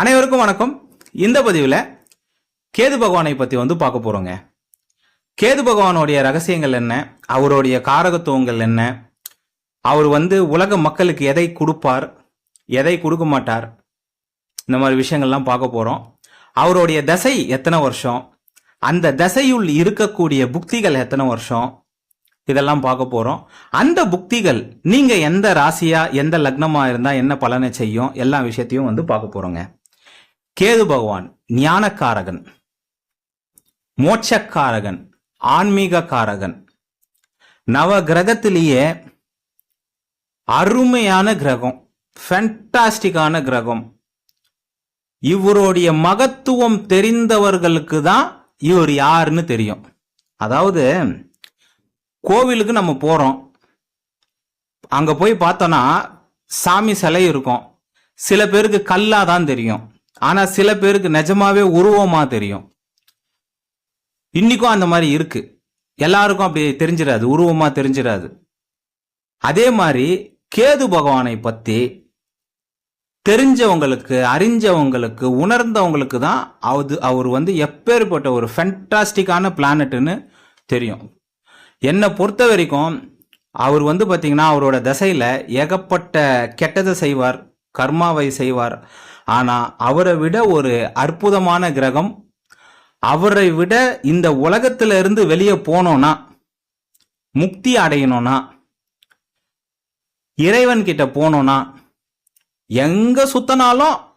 அனைவருக்கும் வணக்கம். இந்த பதிவில் கேது பகவானை பற்றி வந்து பார்க்க போகிறோங்க கேது பகவானுடைய ரகசியங்கள் என்ன? அவருடைய காரகத்துவங்கள் என்ன? அவர் வந்து உலக மக்களுக்கு எதை கொடுப்பார்? எதை கொடுக்க மாட்டார்? இந்த மாதிரி விஷயங்கள்லாம் பார்க்க போகிறோம் அவருடைய தசை எத்தனை வருஷம்? அந்த தசையுள் இருக்கக்கூடிய புக்திகள் எத்தனை வருஷம்? இதெல்லாம் பார்க்க போகிறோம் அந்த புக்திகள் நீங்கள் எந்த ராசியாக எந்த லக்னமாக இருந்தால் என்ன பலனை செய்யும்? எல்லா விஷயத்தையும் வந்து பார்க்க போகிறோங்க கேது பகவான் ஞானக்காரகன் மோட்சக்காரகன் ஆன்மீக காரகன் நவ கிரகத்திலேயே அருமையான கிரகம் ஃபென்டாஸ்டிக்கான கிரகம். இவருடைய மகத்துவம் தெரிந்தவர்களுக்கு தான் இவர் யாருன்னு தெரியும். அதாவது கோவிலுக்கு நம்ம போறோம். அங்க போய் பார்த்தோன்னா சாமி சிலை இருக்கும். சில பேருக்கு கல்லா தான் தெரியும். ஆனா சில பேருக்கு நிஜமாவே உருவமா தெரியும். இன்னைக்கும் அந்த மாதிரி இருக்கு. எல்லாருக்கும் அப்படி தெரிஞ்சிடாது உருவமா தெரிஞ்சிடாது அதே மாதிரி கேது பகவானை பத்தி தெரிஞ்சவங்களுக்கு அறிஞ்சவங்களுக்கு உணர்ந்தவங்களுக்கு தான் அது அவர் வந்து எப்பேற்பட்ட ஒரு ஃபென்டாஸ்டிக்கான பிளானட்னு தெரியும். என்னை பொறுத்த வரைக்கும் அவர் வந்து பார்த்தீங்கன்னா அவரோட தசையில் ஏகப்பட்ட கெட்டதை செய்வார் கர்மாவை செய்வார். ஆனால் அவரை விட ஒரு அற்புதமான கிரகம் அவரை விட இந்த உலகத்துல இருந்து வெளியே போனோம்னா முக்தி அடையணும்னா இறைவன் கிட்ட போனோம்னா எங்க சுத்தினாலும்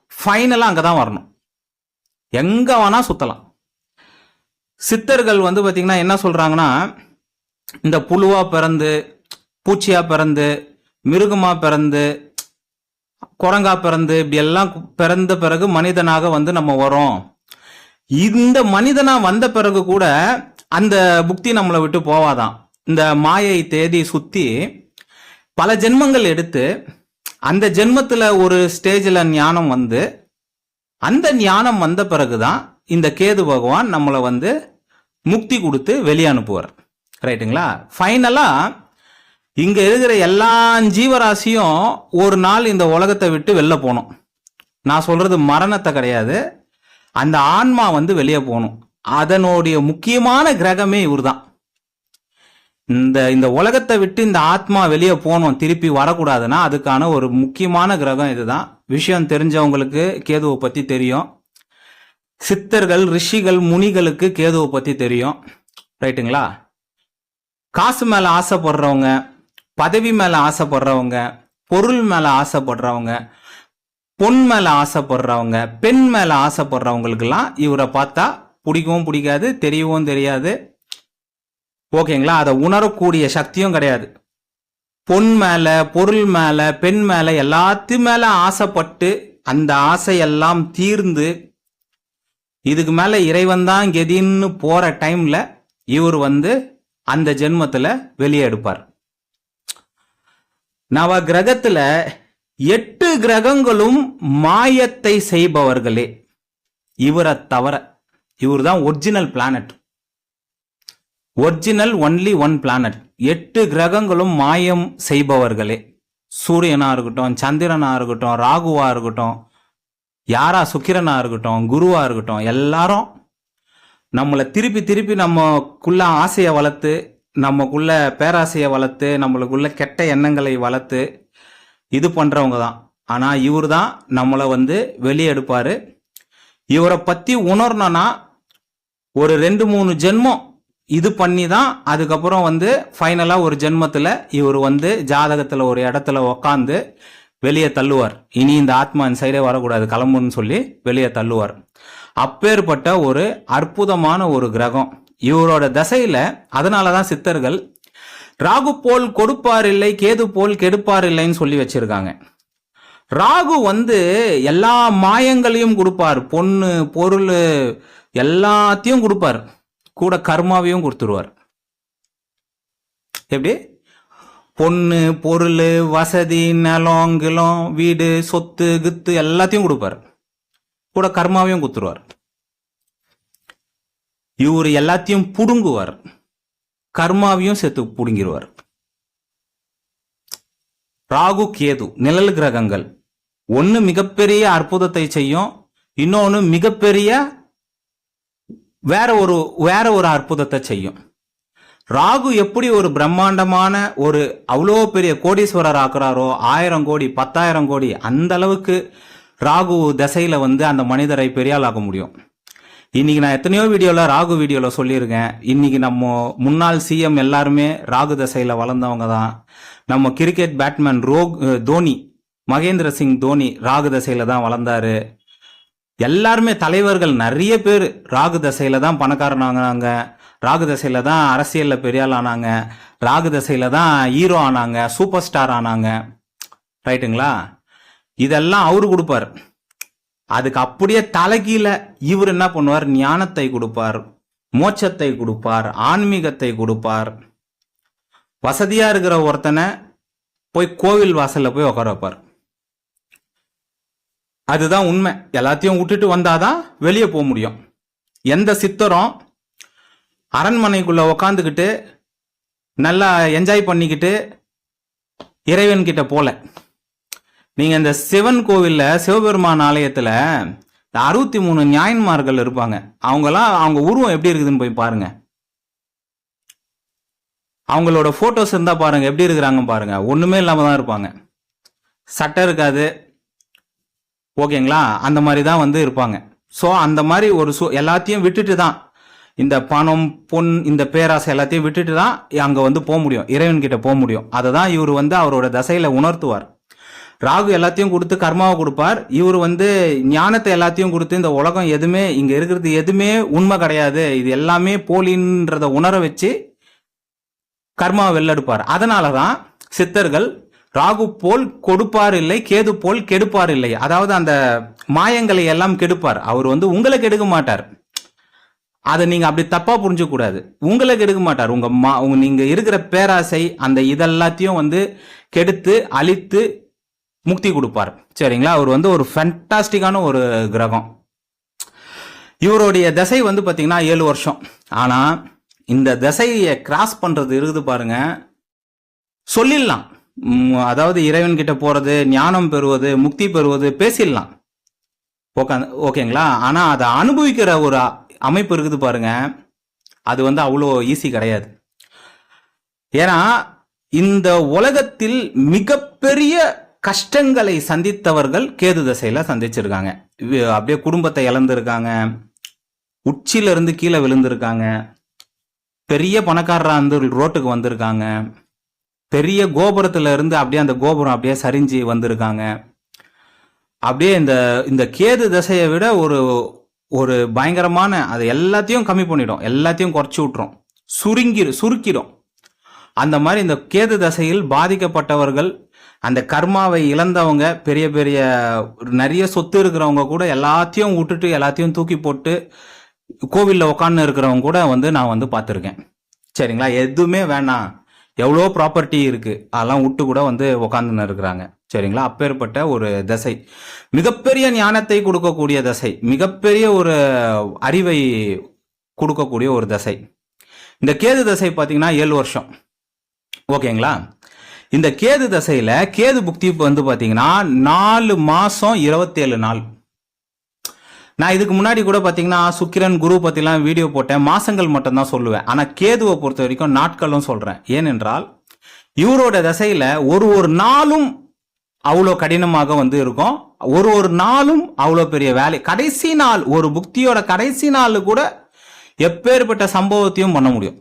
அங்கே தான் வரணும். எங்க வேணா சுத்தலாம். சித்தர்கள் வந்து பார்த்தீங்கன்னா என்ன சொல்றாங்கன்னா இந்த புழுவா பிறந்து பூச்சியா பிறந்து மிருகமா பிறந்து குரங்கா பிறந்து இப்படி எல்லாம் பிறந்த பிறகு மனிதனாக வந்து நம்ம வரோம் இந்த மனிதனா வந்த பிறகு கூட அந்த புக்தி நம்மளை விட்டு போவாதான். இந்த மாயை தேதி சுத்தி பல ஜென்மங்கள் எடுத்து அந்த ஜென்மத்துல ஒரு ஸ்டேஜில் ஞானம் வந்து அந்த ஞானம் வந்த பிறகுதான் இந்த கேது பகவான் நம்மளை வந்து முக்தி கொடுத்து வெளியே அனுப்புவார். ரைட்டுங்களா ஃபைனலாக இங்க இருக்கிற எல்லா ஜீவராசியும் ஒரு நாள் இந்த உலகத்தை விட்டு வெளில போகணும். நான் சொல்றது மரணத்தை கிடையாது. அந்த ஆன்மா வந்து வெளியே போகணும். அதனுடைய முக்கியமான கிரகமே இவர் தான் இந்த இந்த உலகத்தை விட்டு இந்த ஆத்மா வெளியே போகணும் திருப்பி வரக்கூடாதுன்னா அதுக்கான ஒரு முக்கியமான கிரகம் இதுதான். விஷயம் தெரிஞ்சவங்களுக்கு கேதுவை பத்தி தெரியும். சித்தர்கள் ரிஷிகள் முனிகளுக்கு கேதுவை பத்தி தெரியும். ரைட்டுங்களா? காசு மேல ஆசைப்படுறவங்க பதவி மேல ஆசைப்படுறவங்க பொருள் மேல ஆசைப்படுறவங்க பொன் மேல ஆசைப்படுறவங்க பெண் மேல ஆசைப்படுறவங்களுக்கெல்லாம் இவரை பார்த்தா பிடிக்கவும் பிடிக்காது தெரியவும் தெரியாது. ஓகேங்களா? அதை உணரக்கூடிய சக்தியும் கிடையாது. பொன் மேல பொருள் மேல பெண் மேல எல்லாத்து மேல ஆசைப்பட்டு அந்த ஆசையெல்லாம் தீர்ந்து இதுக்கு மேல இறைவன் தான் கெதின்னு போற டைம்ல இவர் வந்து அந்த ஜென்மத்துல வெளியே எடுப்பார். நவ கிரகத்துல எட்டு கிரகங்களும் மாயத்தை செய்பவர்களே. இவரை தவிர இவர் தான் original planet original only one planet எட்டு கிரகங்களும் மாயம் செய்பவர்களே. சூரியனா இருக்கட்டும் சந்திரனா இருக்கட்டும் ராகுவா இருக்கட்டும் யாரா சுக்கிரனா இருக்கட்டும் குருவா இருக்கட்டும் எல்லாரும் நம்மளை திருப்பி திருப்பி நம்மக்குள்ள ஆசையை வளர்த்து நமக்குள்ள பேராசையை வளர்த்து நம்மளுக்குள்ள கெட்ட எண்ணங்களை வளர்த்து இது பண்ணுறவங்க தான். ஆனால் இவர் தான் நம்மளை வந்து வெளியே எடுப்பார். இவரை பற்றி உணரணும்னா ஒரு ரெண்டு மூணு ஜென்மம் இது பண்ணி தான் அதுக்கப்புறம் வந்து ஃபைனலாக ஒரு ஜென்மத்தில் இவர் வந்து ஜாதகத்தில் ஒரு இடத்துல உக்காந்து வெளியே தள்ளுவார். இனி இந்த ஆத்மா இந்த சைடே வரக்கூடாது கிளம்புன்னு சொல்லி வெளியே தள்ளுவார். அப்பேற்பட்ட ஒரு அற்புதமான ஒரு கிரகம். இவரோட தசையில அதனாலதான் சித்தர்கள் ராகு போல் கொடுப்பார் இல்லை கேது போல் கெடுப்பார் இல்லைன்னு சொல்லி வச்சிருக்காங்க. ராகு வந்து எல்லா மாயங்களையும் கொடுப்பார். பொண்ணு பொருள் எல்லாத்தையும் கொடுப்பார். கூட கர்மாவையும் கொடுத்துருவார். எப்படி? பொண்ணு பொருள் வசதி நிலம் கிலம் வீடு சொத்து கித்து எல்லாத்தையும் கொடுப்பார். கூட கர்மாவையும் கொடுத்துருவார். இவர் எல்லாத்தையும் புடுங்குவார். கர்மாவையும் சேர்த்து புடுங்கிடுவார் ராகு கேது நிழல் கிரகங்கள். ஒன்று மிகப்பெரிய அற்புதத்தை செய்யும் இன்னொன்று மிகப்பெரிய வேற ஒரு வேற ஒரு அற்புதத்தை செய்யும். ராகு எப்படி ஒரு பிரம்மாண்டமான ஒரு அவ்வளோ பெரிய கோடீஸ்வரர் ஆக்குறாரோ ஆயிரம் கோடி பத்தாயிரம் கோடி அந்த அளவுக்கு ராகு தசையில வந்து அந்த மனிதரை பெரியால் ஆக முடியும். இன்னைக்கு நான் எத்தனையோ வீடியோவில் ராகு வீடியோவில் சொல்லியிருக்கேன். இன்னைக்கு நம்ம முன்னாள் சிஎம் எல்லாருமே ராகு தசையில் வளர்ந்தவங்க தான். நம்ம கிரிக்கெட் பேட்மேன் ரோக் தோனி மகேந்திர சிங் தோனி ராகு தசையில் தான் வளர்ந்தாரு. எல்லாருமே தலைவர்கள் நிறைய பேர் ராகு தசையில தான் பணக்காரனாங்க ராகு தசையில தான் அரசியல்ல பெரியால் ஆனாங்க. ராகு தசையில தான் ஹீரோ ஆனாங்க சூப்பர் ஸ்டார் ஆனாங்க ரைட்டுங்களா இதெல்லாம் அவரு கொடுப்பார். அதுக்கு அப்படியே தலைகீழ இவர் என்ன பண்ணுவார்? ஞானத்தை கொடுப்பார் மோட்சத்தை கொடுப்பார் ஆன்மீகத்தை கொடுப்பார். வசதியா இருக்கிற ஒருத்தனை போய் கோவில் வாசல்ல போய் உட்கார வைப்பார். அதுதான் உண்மை. எல்லாத்தையும் விட்டுட்டு வந்தாதான் வெளியே போக முடியும். எந்த சித்தரும் அரண்மனைக்குள்ள உக்காந்துக்கிட்டு நல்லா என்ஜாய் பண்ணிக்கிட்டு இறைவன் கிட்ட போல. நீங்கள் இந்த சிவன் கோவிலில் சிவபெருமான் ஆலயத்தில் இந்த அறுபத்தி மூணு ஞாயன்மார்கள் இருப்பாங்க. அவங்களாம் அவங்க உருவம் எப்படி இருக்குதுன்னு போய் பாருங்க. அவங்களோட ஃபோட்டோஸ் இருந்தால் பாருங்கள் எப்படி இருக்கிறாங்க பாருங்கள் ஒன்றுமே இல்லாமல் தான் இருப்பாங்க. சட்டை இருக்காது. ஓகேங்களா? அந்த மாதிரி தான் வந்து இருப்பாங்க. ஸோ அந்த மாதிரி ஒரு சு எல்லாத்தையும் விட்டுட்டு தான். இந்த பணம் பொன் இந்த பேராசை எல்லாத்தையும் விட்டுட்டு தான் அங்கே வந்து போக முடியும். இறைவன்கிட்ட போக முடியும். அதை தான் இவர் வந்து அவரோட தசையில் உணர்த்துவார். ராகு எல்லாத்தையும் கொடுத்து கர்மாவை கொடுப்பார். இவர் வந்து ஞானத்தை எல்லாத்தையும் கொடுத்து இந்த உலகம் எதுவுமே இங்க இருக்கிறது எதுவுமே உண்மை கிடையாது. இது எல்லாமே போலின்றத உணர வச்சு கர்மாவை வெள்ளெடுப்பார் அதனால தான் சித்தர்கள் ராகு போல் கொடுப்பார் இல்லை கேது போல் கெடுப்பார் இல்லை. அதாவது அந்த மாயங்களை எல்லாம் கெடுப்பார். அவர் வந்து உங்களை கெடுக்க மாட்டார். அதை நீங்க அப்படி தப்பா புரிஞ்சக்கூடாது உங்களை கெடுக்க மாட்டார். உங்க மா உங்க நீங்க இருக்கிற பேராசை அந்த இதெல்லாத்தையும் வந்து கெடுத்து அழித்து முக்தி கொடுப்பார். சரிங்களா? அவர் வந்து ஒரு ஃபென்டாஸ்டிக்கான ஒரு கிரகம். இவருடைய தசை வந்து பார்த்தீங்கன்னா ஏழு வருஷம். ஆனால் இந்த தசையை கிராஸ் பண்ணுறது இருக்குது பாருங்க. சொல்லிடலாம். அதாவது இறைவன் கிட்ட போகிறது ஞானம் பெறுவது முக்தி பெறுவது பேசிடலாம். ஓகே ஓகேங்களா? ஆனால் அதை அனுபவிக்கிற ஒரு அமைப்பு இருக்குது பாருங்க. அது வந்து அவ்வளோ ஈஸி கிடையாது. ஏன்னா இந்த உலகத்தில் மிகப்பெரிய கஷ்டங்களை சந்தித்தவர்கள் கேது தசையில சந்திச்சிருக்காங்க. அப்படியே குடும்பத்தை இழந்திருக்காங்க. உச்சியில இருந்து கீழே விழுந்திருக்காங்க. பெரிய பணக்காரரா வந்து ரோட்டுக்கு வந்திருக்காங்க. பெரிய கோபுரத்துல இருந்து அப்படியே அந்த கோபுரம் அப்படியே சரிஞ்சு வந்திருக்காங்க. அப்படியே இந்த இந்த கேது தசையை விட ஒரு ஒரு பயங்கரமான அது எல்லாத்தையும் கம்மி பண்ணிடும். எல்லாத்தையும் குறைச்சி விட்டுரும். சுருங்கி சுருக்கிடும் அந்த மாதிரி இந்த கேது தசையில் பாதிக்கப்பட்டவர்கள் அந்த கர்மாவை இழந்தவங்க பெரிய பெரிய நிறைய சொத்து இருக்கிறவங்க கூட எல்லாத்தையும் விட்டுட்டு எல்லாத்தையும் தூக்கி போட்டு கோவிலில் உட்காந்து இருக்கிறவங்க கூட வந்து நான் வந்து பார்த்துருக்கேன். சரிங்களா? எதுவுமே வேணாம். எவ்வளோ ப்ராப்பர்ட்டி இருக்குது அதெல்லாம் விட்டு கூட வந்து உக்காந்துன்னு இருக்கிறாங்க. சரிங்களா? அப்பேற்பட்ட ஒரு தசை. மிகப்பெரிய ஞானத்தை கொடுக்கக்கூடிய தசை. மிகப்பெரிய ஒரு அறிவை கொடுக்கக்கூடிய ஒரு தசை. இந்த கேது தசை பார்த்தீங்கன்னா ஏழு வருஷம். ஓகேங்களா? இந்த கேது தசையில கேது புக்தி வந்து பாத்தீங்கன்னா நாலு மாசம் இருபத்தேழு நாள். நான் இதுக்கு முன்னாடி கூட பார்த்தீங்கன்னா சுக்கிரன் குரு பற்றிலாம் வீடியோ போட்டேன். மாசங்கள் மட்டும்தான் சொல்லுவேன். ஆனால் கேதுவை பொறுத்த வரைக்கும் நாட்களும் சொல்கிறேன் ஏனென்றால் இவரோட தசையில் ஒரு ஒரு நாளும் அவ்வளோ கடினமாக வந்து இருக்கும். ஒரு ஒரு நாளும் அவ்வளோ பெரிய வேலை. கடைசி நாள் ஒரு புக்தியோட கடைசி நாள் கூட எப்பேற்பட்ட சம்பவத்தையும் பண்ண முடியும்.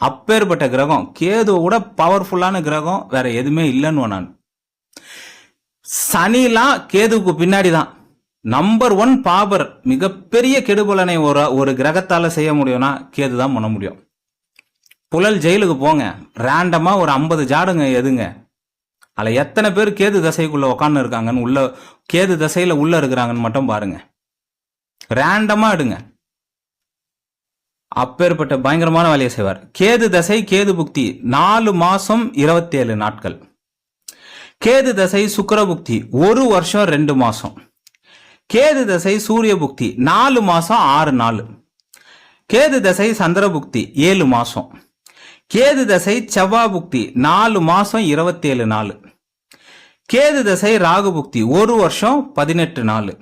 அப்பேற்பட்ட கிரகம் கேதுவோட பவர்ஃபுல்லான கிரகம் வேற எதுவுமே இல்லைன்னு நான். சனிலாம் கேதுவுக்கு பின்னாடி தான் நம்பர் ஒன் பாபர் மிகப்பெரிய கெடுபலனை ஒரு ஒரு கிரகத்தால செய்ய முடியும்னா கேது தான் பண்ண முடியும். புழல் ஜெயிலுக்கு போங்க. ரேண்டமா ஒரு ஐம்பது ஜாடுங்க எதுங்க? அதில் எத்தனை பேர் கேது தசைக்குள்ள உக்காந்து இருக்காங்கன்னு உள்ள கேது தசையில உள்ள இருக்கிறாங்கன்னு மட்டும் பாருங்க. ரேண்டமா எடுங்க. அப்பேற்பட்ட பயங்கரமான வேலையை செய்வார். கேது தசை கேது புக்தி நாலு மாசம் இருபத்தேழு நாட்கள். கேது தசை சுக்கிர புக்தி ஒரு வருஷம் ரெண்டு மாசம். கேது தசை சூரிய புக்தி நாலு மாசம் ஆறு நாள். கேது தசை சந்திர புக்தி ஏழு மாசம். கேது தசை செவ்வா புக்தி நாலு மாசம் இருபத்தேழு நாள். கேது தசை ராகு புக்தி ஒரு வருஷம் பதினெட்டு நாள்.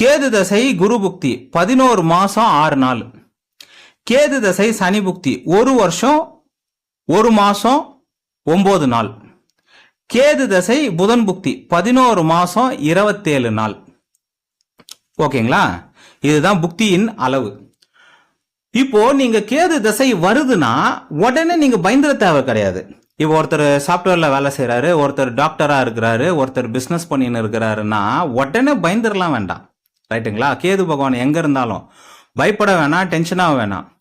கேது தசை குரு புக்தி பதினோரு மாசம் ஆறு நாள். கேது தசை சனி புக்தி. ஒரு வருஷம் ஒரு மாசம் ஒன்பது நாள். கேது தசை புதன் புக்தி. பதினோரு மாசம் இருபத்தேழு நாள். ஓகேங்களா? இதுதான் புக்தியின் அளவு. இப்போ நீங்க கேது தசை வருதுன்னா உடனே நீங்க பயந்துட தேவை கிடையாது. இப்போ ஒருத்தர் சாஃப்ட்வேர்ல வேலை செய்கிறாரு ஒருத்தர் டாக்டரா இருக்கிறாரு ஒருத்தர் பிசினஸ் பண்ணின்னு இருக்கிறாருன்னா உடனே பயந்துடலாம் வேண்டாம். ரைட்டுங்களா கேது பகவான் எங்க இருந்தாலும். பயப்பட வேணாம் டென்ஷனாக வேணாம்.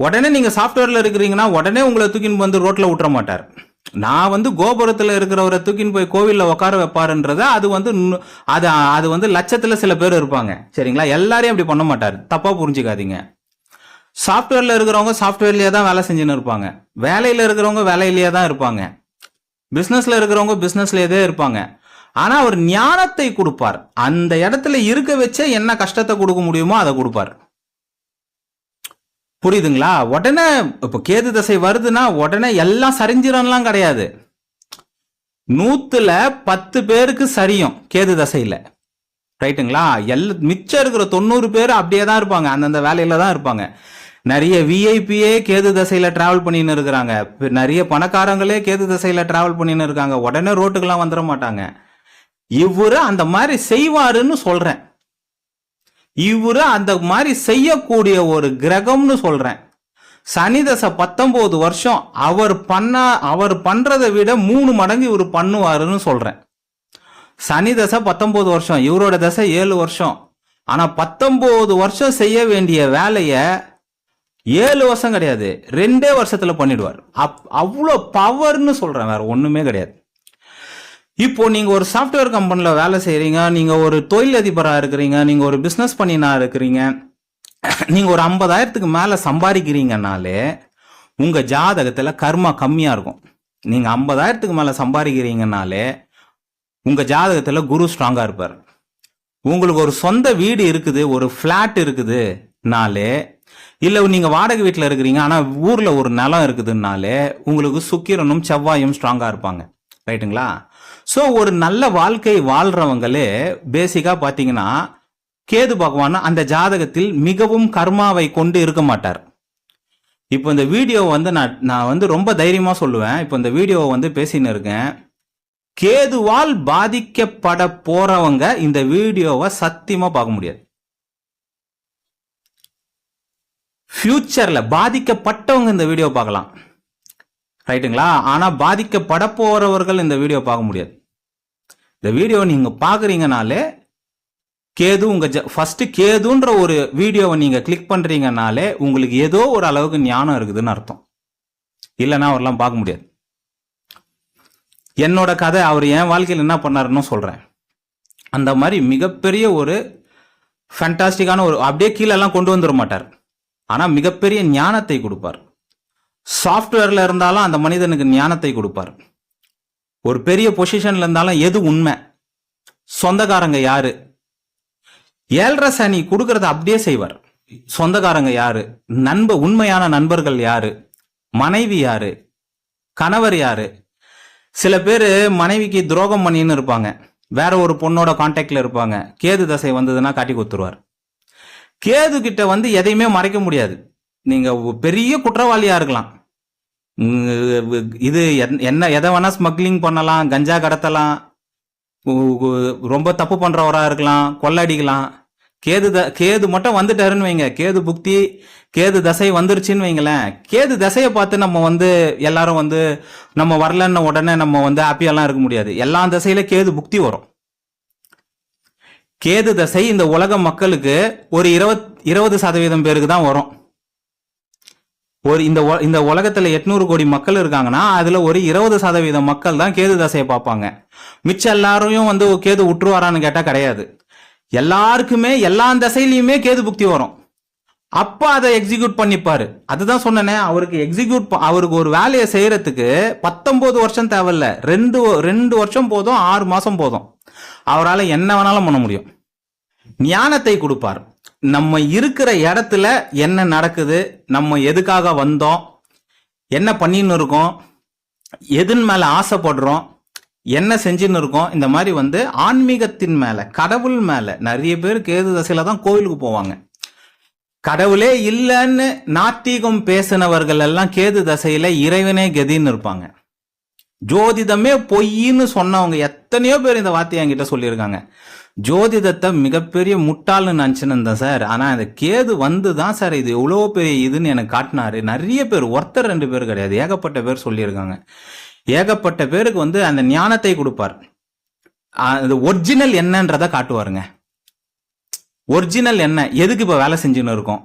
உடனே நீங்க சாஃப்ட்வேரில் இருக்கிறீங்கன்னா உடனே உங்களை தூக்கின்னு வந்து ரோட்ல விட்டுற மாட்டார். நான் வந்து கோபுரத்துல இருக்கிறவரை தூக்கின்னு போய் கோவில்ல உட்கார வைப்பாருன்றத அது வந்து அது அது வந்து லட்சத்துல சில பேர் இருப்பாங்க. சரிங்களா? எல்லாரையும் அப்படி பண்ண மாட்டார். தப்பா புரிஞ்சுக்காதீங்க. சாஃப்ட்வேரில் இருக்கிறவங்க சாஃப்ட்வேர்லேயே தான் வேலை செஞ்சுன்னு இருப்பாங்க. வேலையில இருக்கிறவங்க வேலையிலேயே தான் இருப்பாங்க. பிசினஸ்ல இருக்கிறவங்க பிசினஸ்லயே தான் இருப்பாங்க. ஆனா அவர் ஞானத்தை கொடுப்பார். அந்த இடத்துல இருக்க வச்சே என்ன கஷ்டத்தை கொடுக்க முடியுமோ அதை கொடுப்பார். புரியுதுங்களா? உடனே இப்போ கேது தசை வருதுன்னா உடனே எல்லாம் சரிஞ்சிடலாம் கிடையாது. நூத்துல பத்து பேருக்கு சரியும் கேது தசையில. ரைட்டுங்களா? எல் மிச்சம் இருக்கிற தொண்ணூறு பேர் அப்படியே தான் இருப்பாங்க. அந்தந்த வேலையில தான் இருப்பாங்க. நிறைய விஐபியே கேது தசையில டிராவல் பண்ணின்னு இருக்கிறாங்க. நிறைய பணக்காரங்களே கேது தசையில டிராவல் பண்ணின்னு இருக்காங்க. உடனே ரோட்டுக்கெல்லாம் வந்துட மாட்டாங்க. இவரு அந்த மாதிரி செய்வாருன்னு சொல்றேன். இவரு அந்த மாதிரி செய்யக்கூடிய ஒரு கிரகம்னு சொல்றேன். சனி தசை பத்தொன்பது வருஷம் அவர் பண்ண அவர் பண்றதை விட மூணு மடங்கு இவர் பண்ணுவாருன்னு சொல்றேன். சனி தசை பத்தொன்பது வருஷம் இவரோட தசை ஏழு வருஷம். ஆனா பத்தொன்பது வருஷம் செய்ய வேண்டிய வேலைய ஏழு வருஷம் கிடையாது ரெண்டே வருஷத்துல பண்ணிடுவார். அப் அவ்வளோ பவர்னு சொல்றேன் வேற ஒண்ணுமே கிடையாது. இப்போ நீங்க ஒரு சாஃப்ட்வேர் கம்பெனில வேலை செய்யறீங்க நீங்க ஒரு தொழிலதிபரா இருக்கிறீங்க நீங்க ஒரு பிசினஸ் பண்ணினா இருக்கிறீங்க நீங்க ஒரு ஐம்பதாயிரத்துக்கு மேல சம்பாதிக்கிறீங்கனாலே உங்க ஜாதகத்துல கர்மா கம்மியா இருக்கும். நீங்க ஐம்பதாயிரத்துக்கு மேல சம்பாதிக்கிறீங்கனாலே உங்க ஜாதகத்துல குரு ஸ்ட்ராங்கா இருப்பார். உங்களுக்கு ஒரு சொந்த வீடு இருக்குது ஒரு ஃபிளாட் இருக்குதுனாலே இல்ல நீங்க வாடகை வீட்டில் இருக்கிறீங்க ஆனா ஊர்ல ஒரு நிலம் இருக்குதுனாலே உங்களுக்கு சுக்கிரனும் செவ்வாயும் ஸ்ட்ராங்கா இருப்பாங்க. ரைட்டுங்களா ஸோ ஒரு நல்ல வாழ்க்கை வாழ்றவங்களே பேசிக்காக பார்த்தீங்கன்னா கேது பகவான் அந்த ஜாதகத்தில் மிகவும் கர்மாவை கொண்டு இருக்க மாட்டார். இப்போ இந்த வீடியோ வந்து நான் நான் வந்து ரொம்ப தைரியமாக சொல்லுவேன். இப்போ இந்த வீடியோவை வந்து பேசின்னு இருக்கேன். கேதுவால் பாதிக்கப்பட போறவங்க இந்த வீடியோவை சத்தியமா பார்க்க முடியாது. ஃபியூச்சர்ல பாதிக்கப்பட்டவங்க இந்த வீடியோ பார்க்கலாம். ரைட்டுங்களா ஆனால் பாதிக்கப்பட போறவர்கள் இந்த வீடியோ பார்க்க முடியாது. இந்த வீடியோ நீங்க பாக்குறீங்கனாலே கேது உங்க ஃபர்ஸ்ட் கேதுன்ற ஒரு வீடியோவை நீங்க கிளிக் பண்றீங்கனாலே உங்களுக்கு ஏதோ ஒரு அளவுக்கு ஞானம் இருக்குதுன்னு அர்த்தம். இல்லைன்னா அவரெல்லாம் பார்க்க முடியாது. என்னோட கதை அவர் என் வாழ்க்கையில் என்ன பண்ணாருன்னு சொல்றேன். அந்த மாதிரி மிகப்பெரிய ஒரு ஃபேண்டாஸ்டிக்கான ஒரு அப்படியே கீழே எல்லாம் கொண்டு வந்துட மாட்டார். ஆனால் மிகப்பெரிய ஞானத்தை கொடுப்பார். சாஃப்ட்வேர்ல இருந்தாலும் அந்த மனிதனுக்கு ஞானத்தை கொடுப்பார். ஒரு பெரிய பொசிஷன்ல இருந்தாலும் எது உண்மை? சொந்தக்காரங்க யாரு? ஏழரை சனி கொடுக்கறத அப்படியே செய்வார். சொந்தக்காரங்க யாரு? நண்ப உண்மையான நண்பர்கள் யாரு? மனைவி யாரு? கணவர் யாரு? சில பேர் மனைவிக்கு துரோகம் பண்ணின்னு இருப்பாங்க. வேற ஒரு பொண்ணோட கான்டாக்ட்ல இருப்பாங்க. கேது தசை வந்ததுன்னா காட்டி கொடுத்துருவார். கேது கிட்ட வந்து எதையுமே மறைக்க முடியாது. நீங்க பெரிய குற்றவாளியா இருக்கலாம். இது என்ன எதை வேணா ஸ்மக்லிங் பண்ணலாம் கஞ்சா கடத்தலாம் ரொம்ப தப்பு பண்றவரா இருக்கலாம் கொள்ளடிக்கலாம். கேது த கேது மட்டும் வந்துட்டாருன்னு வைங்க. கேது புக்தி கேது தசை வந்துருச்சுன்னு வைங்களேன். கேது தசையை பார்த்து நம்ம வந்து எல்லாரும் வந்து நம்ம வரலன்ன உடனே நம்ம வந்து ஹாப்பியெல்லாம் இருக்க முடியாது. எல்லா தசையில கேது புக்தி வரும். கேது தசை இந்த உலக மக்களுக்கு ஒரு இருபத் இருபது சதவீதம் பேருக்கு தான் வரும். ஒரு இந்த இந்த உலகத்துல எட்நூறு கோடி மக்கள் இருக்காங்கன்னா அதுல ஒரு இருபது சதவீதம் மக்கள் தான் கேது தசையை பார்ப்பாங்க. மிச்சம் எல்லாரையும் வந்து கேது விட்டுருவாரான்னு கேட்டா கிடையாது. எல்லாருக்குமே எல்லா தசையிலயுமே கேது புக்தி வரும். அப்ப அதை எக்ஸிக்யூட் பண்ணிப்பாரு. அதுதான் சொன்னேனே அவருக்கு எக்ஸிக்யூட் அவருக்கு ஒரு வேலையை செய்யறதுக்கு பத்தொன்பது வருஷம் தேவையில்ல. ரெண்டு ரெண்டு வருஷம் போதும் ஆறு மாசம் போதும். அவரால் என்ன வேணாலும் பண்ண முடியும். ஞானத்தை கொடுப்பார். நம்ம இருக்கிற இடத்துல என்ன நடக்குது? நம்ம எதுக்காக வந்தோம்? என்ன பண்ணின்னு இருக்கோம்? எதன் மேலே ஆசைப்படுறோம்? என்ன செஞ்சுன்னு இருக்கோம்? இந்த மாதிரி வந்து ஆன்மீகத்தின் மேலே கடவுள் மேலே நிறைய பேர் கேது தசையில் தான் கோவிலுக்கு போவாங்க. கடவுளே இல்லைன்னு நாத்திகம் பேசினவர்கள் எல்லாம் கேது தசையில் இறைவனே கதின்னு இருப்பாங்க. ஜோதிடமே பொய்ன்னு சொன்னவங்க எத்தனையோ பேர் இந்த வார்த்தையை என்கிட்ட சொல்லியிருக்காங்க. ஜோதிடத்தை மிகப்பெரிய முட்டாள்னு நினச்சின்னு இருந்தேன் சார். ஆனால் அந்த கேது வந்து தான் சார். இது எவ்வளோ பெரிய இதுன்னு எனக்கு காட்டினாரு. நிறைய பேர் ஒருத்தர் ரெண்டு பேர் கிடையாது. ஏகப்பட்ட பேர் சொல்லியிருக்காங்க. ஏகப்பட்ட பேருக்கு வந்து அந்த ஞானத்தை கொடுப்பார். அது ஒரிஜினல் என்னன்றதை காட்டுவாருங்க. ஒரிஜினல் என்ன? எதுக்கு இப்போ வேலை செஞ்சுன்னு இருக்கோம்?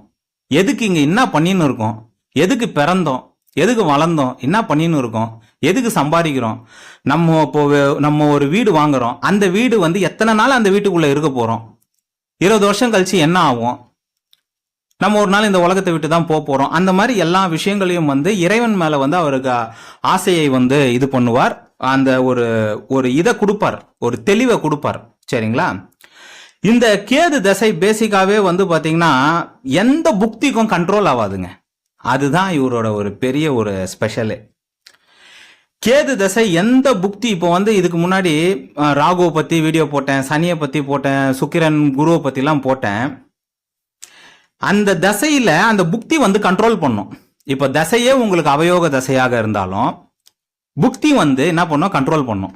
எதுக்கு இங்கே என்ன பண்ணின்னு இருக்கோம்? எதுக்கு பிறந்தோம்? எதுக்கு வளர்ந்தோம்? என்ன பண்ணின்னு இருக்கோம்? எதுக்கு சம்பாதிக்கிறோம்? நம்ம இப்போ நம்ம ஒரு வீடு வாங்குறோம். அந்த வீடு வந்து எத்தனை நாள் அந்த வீட்டுக்குள்ள இருக்க போறோம்? இருபது வருஷம் கழிச்சு என்ன ஆகும்? நம்ம ஒரு நாள் இந்த உலகத்தை விட்டு தான் போக போறோம். அந்த மாதிரி எல்லா விஷயங்களையும் வந்து இறைவன் மேல வந்து அவருக்கு ஆசையை வந்து இது பண்ணுவார். அந்த ஒரு ஒரு இதை கொடுப்பார். ஒரு தெளிவை கொடுப்பார். சரிங்களா? இந்த கேது தசை பேசிக்காவே வந்து பாத்தீங்கன்னா எந்த புக்திக்கும் கண்ட்ரோல் ஆகாதுங்க அதுதான் இவரோட ஒரு பெரிய ஒரு ஸ்பெஷலு கேது தசை எந்த புக்தி? இப்போ வந்து இதுக்கு முன்னாடி ராகுவை பத்தி வீடியோ போட்டேன் சனியை பத்தி போட்டேன் சுக்கிரன் குருவை பற்றிலாம் போட்டேன். அந்த தசையில அந்த புக்தி வந்து கண்ட்ரோல் பண்ணும். இப்போ தசையே உங்களுக்கு அவயோக தசையாக இருந்தாலும் புக்தி வந்து என்ன பண்ணும்? கண்ட்ரோல் பண்ணும்.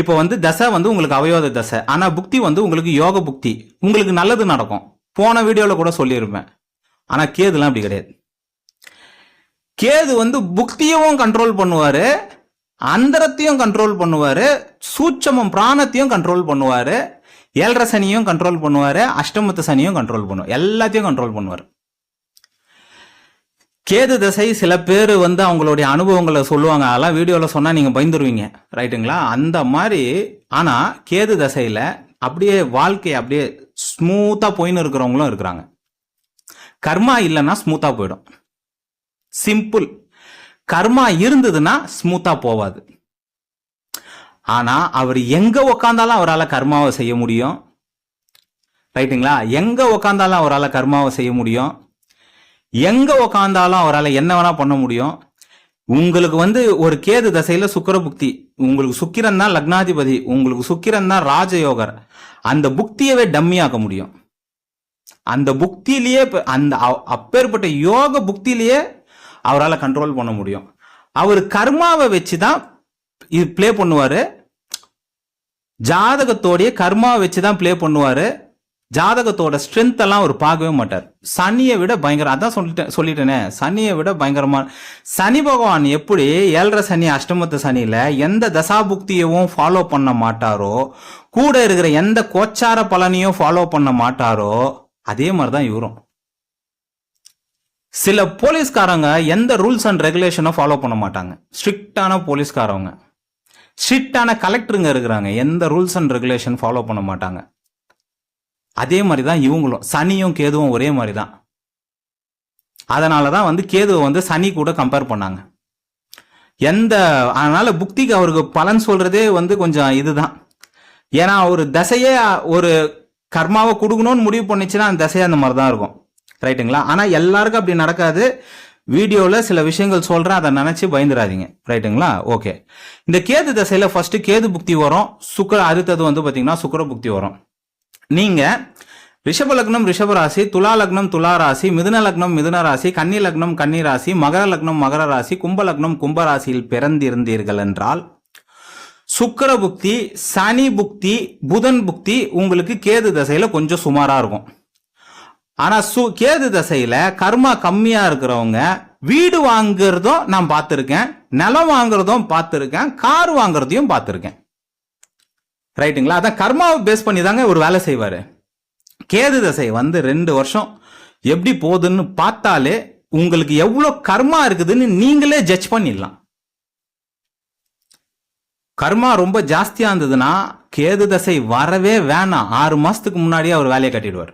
இப்போ வந்து தசை வந்து உங்களுக்கு அவயோக தசை. ஆனால் புக்தி வந்து உங்களுக்கு யோக புக்தி. உங்களுக்கு நல்லது நடக்கும். போன வீடியோவில் கூட சொல்லியிருப்பேன். ஆனால் கேதுலாம் அப்படி கிடையாது. கேது வந்து புக்தியவும் கண்ட்ரோல் பண்ணுவாரு அந்தரத்தையும் கண்ட்ரோல் பண்ணுவாரு சூட்சமம் பிராணத்தையும் கண்ட்ரோல் பண்ணுவாரு ஏழரை சனியும் கண்ட்ரோல் பண்ணுவாரு அஷ்டமத்து சனியும் கண்ட்ரோல் பண்ணுவார் எல்லாத்தையும் கண்ட்ரோல் பண்ணுவார். கேது தசை சில பேர் வந்து அவங்களுடைய அனுபவங்களை சொல்லுவாங்க. அதெல்லாம் வீடியோவில் சொன்னால் நீங்கள் பயந்துருவீங்க. ரைட்டுங்களா அந்த மாதிரி ஆனால் கேது தசையில் அப்படியே வாழ்க்கை அப்படியே ஸ்மூத்தாக போயின்னு இருக்கிறவங்களும் இருக்கிறாங்க. கர்மா இல்லைன்னா ஸ்மூத்தாக போயிடும். சிம்பிள். கர்மா இருந்ததுன்னா ஸ்மூத்தாக போவாது. ஆனால் அவர் எங்கே உக்காந்தாலும் அவரால் கர்மாவை செய்ய முடியும். ரைட்டுங்களா? எங்கே உக்காந்தாலும் அவரால் கர்மாவை செய்ய முடியும். எங்க உக்காந்தாலும் அவரால் என்ன வேணா பண்ண முடியும். உங்களுக்கு வந்து ஒரு கேது தசையில சுக்கிர புக்தி. உங்களுக்கு சுக்கிரன் தான் லக்னாதிபதி. உங்களுக்கு சுக்கிரன் தான் ராஜயோகர். அந்த புக்தியவே டம்மியாக்க முடியும். அந்த புக்தியிலேயே அந்த அப்பேற்பட்ட யோக புக்தியிலேயே அவரால் கண்ட்ரோல் பண்ண முடியும். அவர் கர்மாவை வச்சு தான் இது ப்ளே பண்ணுவார். ஜாதகத்தோடைய கர்மாவை வச்சு தான் ப்ளே பண்ணுவார். ஜாதகத்தோட ஸ்ட்ரென்த்தெல்லாம் அவர் பார்க்கவே மாட்டார். சனியை விட பயங்கரம் அதான் சொல்லிட்டேன் சொல்லிட்டேனே. சனியை விட பயங்கரமான சனி பகவான் எப்படி ஏழரை சனி அஷ்டமத்து சனியில் எந்த தசாபுக்தியவும் ஃபாலோ பண்ண மாட்டாரோ கூட இருக்கிற எந்த கோச்சார பலனையும் ஃபாலோ பண்ண மாட்டாரோ அதே மாதிரி தான் இவரும். சில போலீஸ்காரங்க எந்த ரூல்ஸ் அண்ட் ரெகுலேஷனும் ஃபாலோ பண்ண மாட்டாங்க. ஸ்ட்ரிக்டான போலீஸ்காரவங்க. ஸ்ட்ரிக்டான கலெக்டருங்க இருக்கிறாங்க. எந்த ரூல்ஸ் அண்ட் ரெகுலேஷன் ஃபாலோ பண்ண மாட்டாங்க. அதே மாதிரி தான் இவங்களும். சனியும் கேதுவும் ஒரே மாதிரி தான் அதனால தான் வந்து கேதுவை வந்து சனி கூட கம்பேர் பண்ணாங்க. எந்த அதனால புக்திக்கு அவருக்கு பலன் சொல்றதே வந்து கொஞ்சம் இதுதான். ஏன்னா ஒரு தசையே ஒரு கர்மாவை கொடுக்கணும்னு முடிவு பண்ணிச்சுன்னா அந்த தசையே அந்த மாதிரி தான் இருக்கும். ரைட்டுங்களா? ஆனால் எல்லாருக்கும் அப்படி நடக்காது. வீடியோவில் சில விஷயங்கள் சொல்கிறேன் அதை நினச்சி பயந்துடாதீங்க ரைட்டுங்களா? ஓகே. இந்த கேது தசையில் ஃபர்ஸ்ட் கேது புக்தி வரும். சுக்கர அடுத்தது வந்து பார்த்தீங்கன்னா சுக்கர புக்தி வரும். நீங்கள் ரிஷப லக்னம் ரிஷபராசி துலா லக்னம் துலா ராசி மிதுன லக்னம் மிதுன ராசி கன்னி லக்னம் கன்னி ராசி மகர லக்னம் மகர ராசி கும்ப லக்னம் கும்பராசியில் பிறந்திருந்தீர்கள் என்றால் சுக்கர புக்தி சனி புக்தி புதன் புக்தி உங்களுக்கு கேது தசையில் கொஞ்சம் சுமாராக இருக்கும். ஆனா சு கேது தசையில கர்மா கம்மியா இருக்கிறவங்க வீடு வாங்குறதும் நான் பார்த்துருக்கேன் நிலம் வாங்குறதும் பார்த்துருக்கேன் கார் வாங்குறதையும் பார்த்துருக்கேன். ரைட்டுங்களா? அதான் கர்மாவை பேஸ் பண்ணி தாங்க ஒரு வேலை செய்வாரு. கேது தசை வந்து ரெண்டு வருஷம் எப்படி போகுதுன்னு பார்த்தாலே உங்களுக்கு எவ்வளோ கர்மா இருக்குதுன்னு நீங்களே ஜட்ஜ் பண்ணிடலாம். கர்மா ரொம்ப ஜாஸ்தியாக இருந்ததுன்னா கேது தசை வரவே வேணாம். ஆறு மாதத்துக்கு முன்னாடியே அவர் வேலையை கட்டிடுவார்.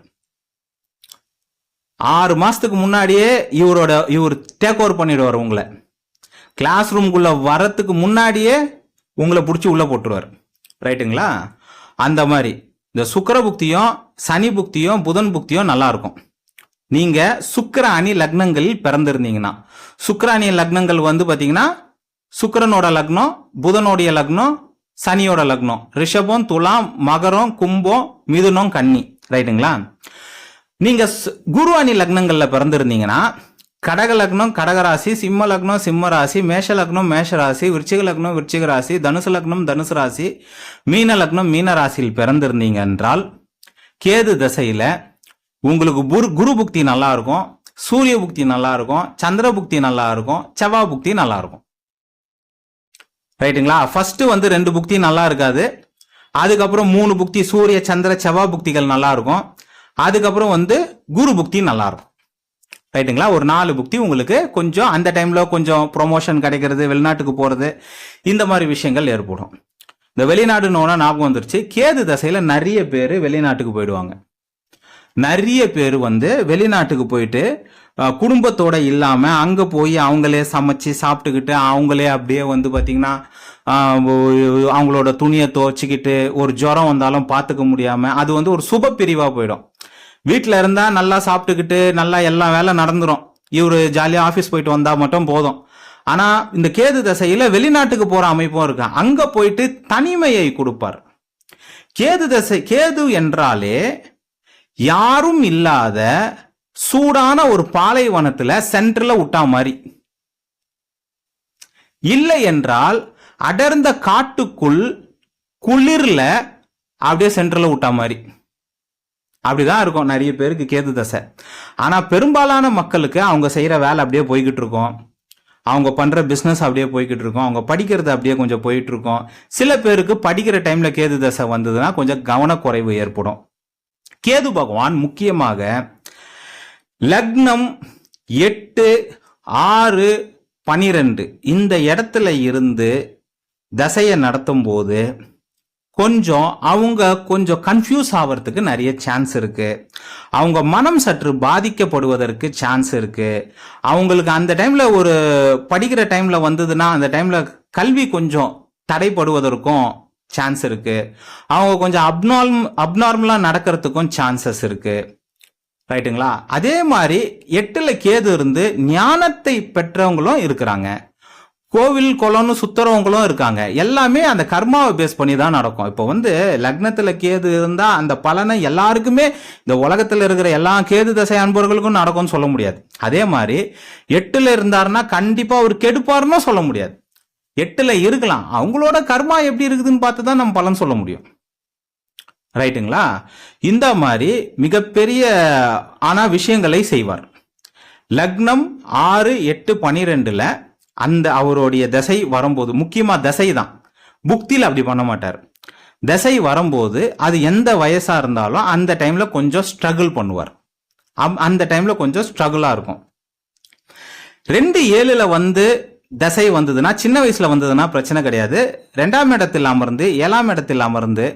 ஆறு மாதத்துக்கு முன்னாடியே இவரோட இவர் டேக் ஓவர் பண்ணிடுவார் உங்களை. கிளாஸ் ரூம்குள்ளே வரத்துக்கு முன்னாடியே உங்களை பிடிச்சி உள்ளே போட்டுருவார். ரைட்டுங்களா அந்த மாதிரி. இந்த சுக்கர புக்தியும் சனி புக்தியும் புதன் புக்தியும் நல்லாயிருக்கும் நீங்கள் சுக்கர அணி லக்னங்களில் பிறந்திருந்தீங்கன்னா சுக்கர அணி லக்னங்கள் வந்து பார்த்தீங்கன்னா சுக்கரனோட லக்னம் புதனோடைய லக்னம் சனியோட லக்னம். ரிஷபம் துலாம் மகரம் கும்பம் மிதுனம் கன்னி. ரைட்டுங்களா நீங்க குருவாணி குரு அணி லக்னங்கள்ல பிறந்திருந்தீங்கன்னா கடக லக்னம் கடகராசி சிம்ம லக்னம் சிம்ம ராசி மேஷ லக்னம் மேஷ ராசி விருச்சிக லக்னம் விருச்சிக ராசி தனுசு லக்னம் தனுசு ராசி மீன லக்னம் மீன ராசியில் பிறந்திருந்தீங்க என்றால் கேது தசையில உங்களுக்கு குரு குரு புக்தி நல்லா இருக்கும் சூரிய புக்தி நல்லா இருக்கும் சந்திர புக்தி நல்லா இருக்கும் செவ்வாய் புக்தி நல்லா இருக்கும். ரைட்டுங்களா? ஃபர்ஸ்ட் வந்து ரெண்டு புக்தி நல்லா இருக்காது அதுக்கப்புறம் மூணு புக்தி சூரிய சந்திர செவ்வாய் புக்திகள் நல்லா இருக்கும். அதுக்கப்புறம் வந்து குரு புக்தி நல்லா இருக்கும் ரைட்டுங்களா? ஒரு நாலு புக்தி உங்களுக்கு கொஞ்சம் அந்த டைம்ல கொஞ்சம் ப்ரொமோஷன் கிடைக்கிறது வெளிநாட்டுக்கு போறது இந்த மாதிரி விஷயங்கள் ஏற்படும். இந்த வெளிநாடுன்னு ஞாபகம் வந்துருச்சு. கேது தசையில நிறைய பேர் வெளிநாட்டுக்கு போயிடுவாங்க. நிறைய பேர் வந்து வெளிநாட்டுக்கு போயிட்டு குடும்பத்தோட இல்லாம அங்க போய் அவங்களே சமைச்சு சாப்பிட்டுக்கிட்டு அவங்களே அப்படியே வந்து பாத்தீங்கன்னா அவங்களோட துணியை துவச்சிக்கிட்டு ஒரு ஜுரம் வந்தாலும் பார்த்துக்க முடியாம அது வந்து ஒரு சுப பிரிவா போயிடும். வீட்டில் இருந்தா நல்லா சாப்பிட்டுக்கிட்டு நல்லா எல்லா வேலை நடந்துரும். இவரு ஜாலியாக ஆஃபீஸ் போயிட்டு வந்தால் மட்டும் போதும். ஆனால் இந்த கேது தசையில் வெளிநாட்டுக்கு போகிற அமைப்பும் இருக்கு? அங்கே போயிட்டு தனிமையை கொடுப்பார். கேது தசை கேது என்றாலே யாரும் இல்லாத சூடான ஒரு பாலைவனத்தில் சென்டரில் விட்டா மாதிரி. இல்லை என்றால் அடர்ந்த காட்டுக்குள் குளிர்ல அப்படியே சென்டரில் விட்டா மாதிரி. அப்படிதான் இருக்கும் நிறைய பேருக்கு கேது தசை. ஆனால் பெரும்பாலான மக்களுக்கு அவங்க செய்கிற வேலை அப்படியே போய்கிட்டு இருக்கோம். அவங்க பண்ணுற பிஸ்னஸ் அப்படியே போய்கிட்டு இருக்கோம். அவங்க படிக்கிறது அப்படியே கொஞ்சம் போயிட்டு இருக்கோம். சில பேருக்கு படிக்கிற டைம்ல கேது தசை வந்ததுன்னா கொஞ்சம் கவனக்குறைவு ஏற்படும். கேது பகவான் முக்கியமாக லக்னம் எட்டு ஆறு பனிரெண்டு இந்த இடத்துல இருந்து தசையை நடத்தும் போது கொஞ்சம் அவங்க கொஞ்சம் கன்ஃபியூஸ் ஆகிறதுக்கு நிறைய சான்ஸ் இருக்கு. அவங்க மனம் சற்று பாதிக்கப்படுவதற்கு சான்ஸ் இருக்கு. அவங்களுக்கு அந்த டைம்ல ஒரு படிக்கிற டைம்ல வந்ததுன்னா அந்த டைம்ல கல்வி கொஞ்சம் தடைப்படுவதற்கும் சான்ஸ் இருக்கு. அவங்க கொஞ்சம் அப்நார்ம் அப்நார்மலா நடக்கிறதுக்கும் சான்சஸ் இருக்கு. ரைட்டுங்களா அதே மாதிரி எட்டுல கேது இருந்து ஞானத்தை பெற்றவங்களும் இருக்கிறாங்க. கோவில் குளம்னு சுத்துறவங்களும் இருக்காங்க. எல்லாமே அந்த கர்மாவை பேஸ் பண்ணி தான் நடக்கும். இப்போ வந்து லக்னத்தில் கேது இருந்தால் அந்த பலனை எல்லாருக்குமே இந்த உலகத்தில் இருக்கிற எல்லா கேது தசை அன்பர்களுக்கும் நடக்கும்னு சொல்ல முடியாது. அதே மாதிரி எட்டில் இருந்தாருன்னா கண்டிப்பாக அவர் கெடுப்பாருன்னு சொல்ல முடியாது. எட்டில் இருக்கலாம். அவங்களோட கர்மா எப்படி இருக்குதுன்னு பார்த்து தான் நம்ம பலன் சொல்ல முடியும். ரைட்டுங்களா? இந்த மாதிரி மிகப்பெரிய ஆனால் விஷயங்களை செய்வார். லக்னம் ஆறு எட்டு பனிரெண்டில் அந்த அவருடைய தசை வரும்போது முக்கியமா தசை தான். புக்தியில் அப்படி பண்ண மாட்டார். தசை வரும்போது அது எந்த வயசா இருந்தாலும் அந்த டைம்ல கொஞ்சம் ஸ்ட்ரகிள் பண்ணுவார். அந்த டைம்ல கொஞ்சம் ஸ்ட்ரகிளா இருக்கும். ரெண்டு ஏழுல வந்து தசை வந்ததுன்னா சின்ன வயசுல வந்ததுன்னா பிரச்சனை கிடையாது. ரெண்டாம் இடத்தில் அமர்ந்து ஏழாம் இடத்தில் அமர்ந்து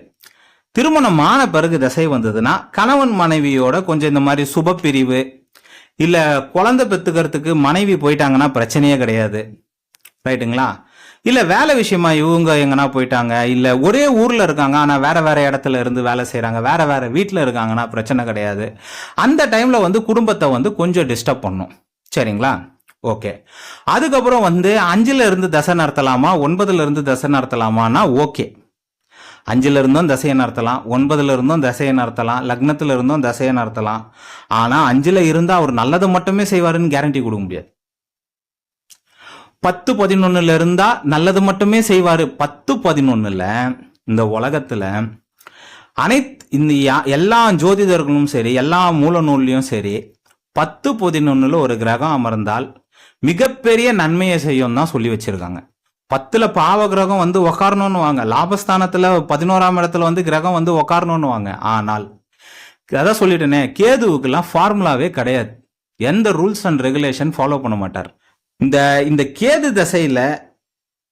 திருமணம் ஆன பிறகு தசை வந்ததுன்னா கணவன் மனைவியோட கொஞ்சம் இந்த மாதிரி சுப பிரிவு இல்ல குழந்தை பெத்துக்கிறதுக்கு மனைவி போயிட்டாங்கன்னா பிரச்சனையே கிடையாது. ரைட்டுங்களா? இல்ல வேலை விஷயமா இவங்க எங்கன்னா போயிட்டாங்க. இல்ல ஒரே ஊர்ல இருக்காங்க ஆனா வேற வேற இடத்துல இருந்து வேலை செய்கிறாங்க வேற வேற வீட்டில் இருக்காங்கன்னா பிரச்சனை கிடையாது. அந்த டைம்ல வந்து குடும்பத்தை வந்து கொஞ்சம் டிஸ்டர்ப் பண்ணும். சரிங்களா? ஓகே. அதுக்கப்புறம் வந்து அஞ்சுல இருந்து தசை நடத்தலாமா ஒன்பதுல இருந்து தசை நடத்தலாமான்னா ஓகே. அஞ்சுல இருந்தும் தசையை நடத்தலாம் ஒன்பதுல இருந்தும் தசையை நடத்தலாம் லக்னத்துல இருந்தும் தசையை நடத்தலாம். ஆனா அஞ்சுல இருந்தா அவர் நல்லதை மட்டுமே செய்வாருன்னு கேரண்டி கொடுக்க முடியாது. பத்து பதினொன்னுல இருந்தா நல்லது மட்டுமே செய்வாரு. பத்து பதினொன்னுல இந்த உலகத்துல அனைத்து இந்த யா- எல்லா ஜோதிடர்களும் சரி எல்லா மூல நூல்லையும் சரி பத்து பதினொன்னுல ஒரு கிரகம் அமர்ந்தால் மிகப்பெரிய நன்மையை செய்யும் தான் சொல்லி வச்சிருக்காங்க. பத்துல பாவ கிரகம் வந்து உக்காரணும்னு வாங்க. லாபஸ்தானத்துல பதினோராம் இடத்துல வந்து கிரகம் வந்து உக்காரணும்னு வாங்க. ஆனால் அதான் சொல்லிட்டேனே கேதுவுக்கெல்லாம் ஃபார்முலாவே கிடையாது. எந்த ரூல்ஸ் அண்ட் ரெகுலேஷன் ஃபாலோ பண்ண மாட்டார். இந்த இந்த கேது தசையில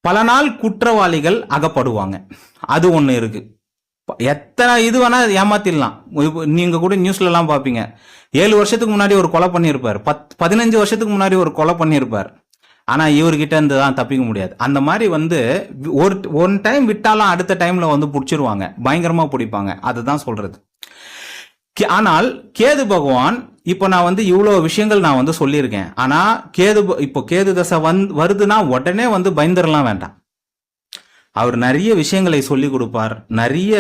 பல நாள் குற்றவாளிகள் அகப்படுவாங்க. அது ஒண்ணு இருக்கு. எத்தனை இது வேணா ஏமாத்திடலாம். நீங்க கூட நியூஸ்ல எல்லாம் பாப்பீங்க ஏழு வருஷத்துக்கு முன்னாடி ஒரு கொலை பண்ணியிருப்பார். பத் பதினஞ்சு வருஷத்துக்கு முன்னாடி ஒரு கொலை பண்ணியிருப்பார். ஆனால் இவர்கிட்ட இருந்து தான் தப்பிக்க முடியாது. அந்த மாதிரி வந்து ஒரு ஒன் டைம் விட்டாலும் அடுத்த டைம்ல வந்து பிடிச்சிருவாங்க. பயங்கரமாக பிடிப்பாங்க. அதுதான் சொல்றது. கே- ஆனால் கேது பகவான் இப்போ நான் வந்து இவ்வளோ விஷயங்கள் நான் வந்து சொல்லியிருக்கேன். ஆனால் கேது இப்போ கேது தசை வந் வருதுன்னா உடனே வந்து பயந்துடலாம் வேண்டாம். அவர் நிறைய விஷயங்களை சொல்லி கொடுப்பார். நிறைய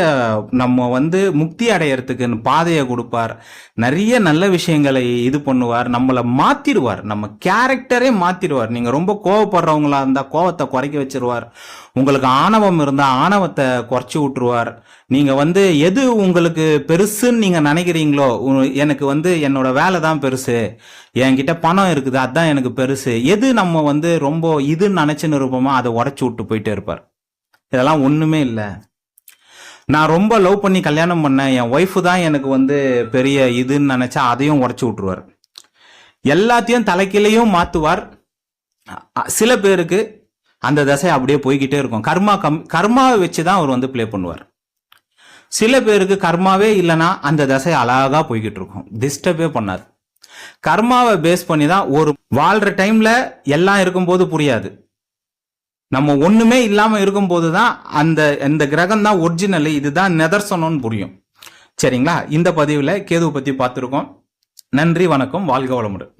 நம்ம வந்து முக்தி அடையறதுக்கு பாதையை கொடுப்பார். நிறைய நல்ல விஷயங்களை இது பண்ணுவார். நம்மளை மாத்திடுவார். நம்ம கேரக்டரே மாத்திடுவார். நீங்க ரொம்ப கோவப்படுறவங்களா இருந்தா கோவத்தை குறைக்க வச்சிருவார். உங்களுக்கு ஆணவம் இருந்தா ஆணவத்தை குறைச்சி விட்டுருவார். நீங்க வந்து எது உங்களுக்கு பெருசுன்னு நீங்க நினைக்கிறீங்களோ உ- எனக்கு வந்து என்னோட வேலை தான் பெருசு. என்கிட்ட பணம் இருக்குது அதுதான் எனக்கு பெருசு. எது நம்ம வந்து ரொம்ப இதுன்னு நினைச்சுன்னு இருப்போமோ அதை உடச்சி விட்டு போயிட்டே இருப்பார். இதெல்லாம் ஒன்றுமே இல்லை. நான் ரொம்ப லவ் பண்ணி கல்யாணம் பண்ணேன். என் ஒய்ஃபு தான் எனக்கு வந்து பெரிய இதுன்னு நினச்சா அதையும் உடச்சி விட்ருவார் எல்லாத்தையும் தலைக்கிலையும் மாற்றுவார் சில பேருக்கு அந்த தசை அப்படியே போய்கிட்டே இருக்கும். கர்மா கம் கர்மாவை வச்சு தான் அவர் வந்து ப்ளே பண்ணுவார். சில பேருக்கு கர்மாவே இல்லைன்னா அந்த தசை அழகாக போய்கிட்டு இருக்கும். டிஸ்டர்பே பண்ணாது. கர்மாவை பேஸ் பண்ணி தான் ஒரு வாழ்ற டைம்ல எல்லாம் இருக்கும்போது புரியாது. நம்ம ஒண்ணுமே இல்லாம இருக்கும்போது தான் அந்த இந்த கிரகம் தான் ஒரிஜினல் இதுதான் நிதர்சனம்னு புரியும். சரிங்களா? இந்த பதிவுல கேதுவை பத்தி பார்த்துருக்கோம். நன்றி வணக்கம் வாழ்க வளமுடன்.